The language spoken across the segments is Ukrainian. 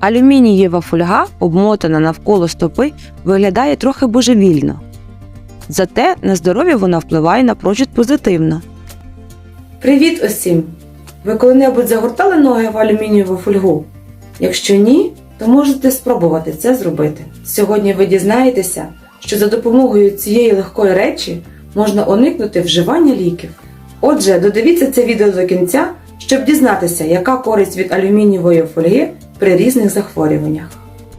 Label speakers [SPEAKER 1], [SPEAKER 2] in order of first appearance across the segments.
[SPEAKER 1] Алюмінієва фольга, обмотана навколо стопи, виглядає трохи божевільно. Зате на здоров'я вона впливає напрочуд позитивно. Привіт усім! Ви коли-небудь загортали ноги в алюмінієву фольгу? Якщо ні, то можете спробувати це зробити. Сьогодні ви дізнаєтеся, що за допомогою цієї легкої речі можна уникнути вживання ліків. Отже, додивіться це відео до кінця, щоб дізнатися, яка користь від алюмінієвої фольги при різних захворюваннях.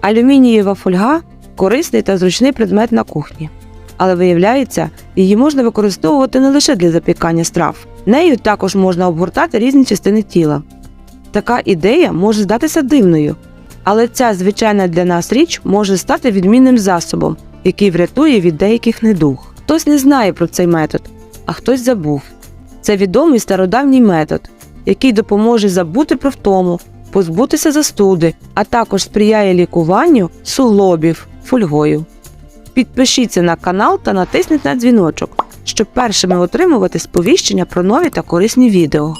[SPEAKER 1] Алюмінієва фольга корисний та зручний предмет на кухні. Але виявляється, її можна використовувати не лише для запікання страв. Нею також можна обгортати різні частини тіла. Така ідея може здатися дивною, але ця звичайна для нас річ може стати відмінним засобом, який врятує від деяких недуг. Хтось не знає про цей метод, а хтось забув. Це відомий стародавній метод, який допоможе забути про втому, позбутися застуди, а також сприяє лікуванню суглобів фольгою. Підпишіться на канал та натисніть на дзвіночок, щоб першими отримувати сповіщення про нові та корисні відео.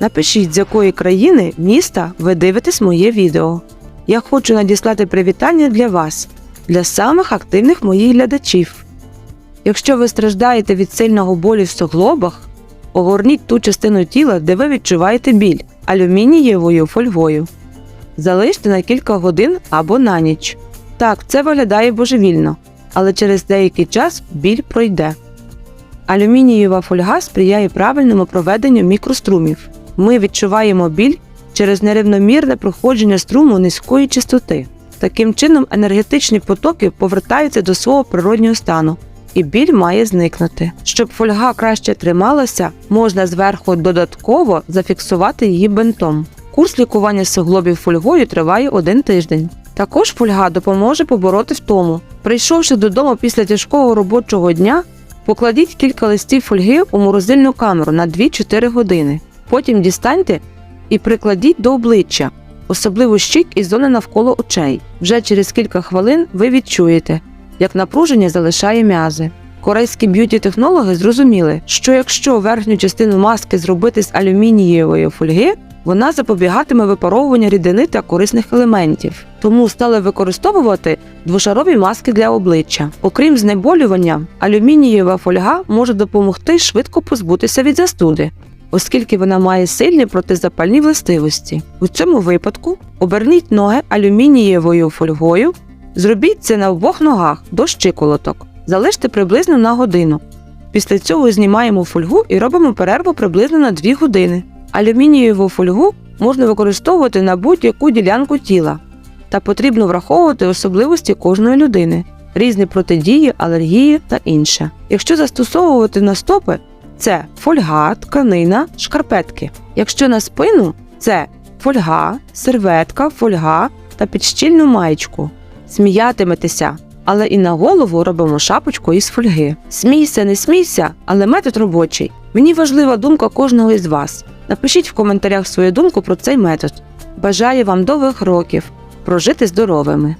[SPEAKER 1] Напишіть, з якої країни, міста ви дивитесь моє відео. Я хочу надіслати привітання для вас, для самих активних моїх глядачів. Якщо ви страждаєте від сильного болю в суглобах, огорніть ту частину тіла, де ви відчуваєте біль алюмінієвою фольгою. Залиште на кілька годин або на ніч. Так, це виглядає божевільно, але через деякий час біль пройде. Алюмінієва фольга сприяє правильному проведенню мікрострумів. Ми відчуваємо біль через нерівномірне проходження струму низької частоти. Таким чином, енергетичні потоки повертаються до свого природнього стану, і біль має зникнути. Щоб фольга краще трималася, можна зверху додатково зафіксувати її бинтом. Курс лікування суглобів фольгою триває один тиждень. Також фольга допоможе побороти втому. Прийшовши додому після тяжкого робочого дня, покладіть кілька листів фольги у морозильну камеру на 2-4 години. Потім дістаньте і прикладіть до обличчя, особливо щік і зони навколо очей. Вже через кілька хвилин ви відчуєте, як напруження залишає м'язи. Корейські б'юті-технологи зрозуміли, що якщо верхню частину маски зробити з алюмінієвої фольги, вона запобігатиме випаровуванню рідини та корисних елементів. Тому стали використовувати двошарові маски для обличчя. Окрім знеболювання, алюмінієва фольга може допомогти швидко позбутися від застуди, оскільки вона має сильні протизапальні властивості. У цьому випадку оберніть ноги алюмінієвою фольгою, зробіть це на обох ногах до щиколоток, залиште приблизно на годину. Після цього знімаємо фольгу і робимо перерву приблизно на 2 години. Алюмінієву фольгу можна використовувати на будь-яку ділянку тіла, та потрібно враховувати особливості кожної людини, різні протидії, алергії та інше. Якщо застосовувати на стопи, це фольга, тканина, шкарпетки. Якщо на спину, це фольга, серветка, фольга та підщільну маєчку. Сміятиметеся, але і на голову робимо шапочку із фольги. Смійся, не смійся, але метод робочий. Мені важлива думка кожного із вас. Напишіть в коментарях свою думку про цей метод. Бажаю вам довгих років прожити здоровими.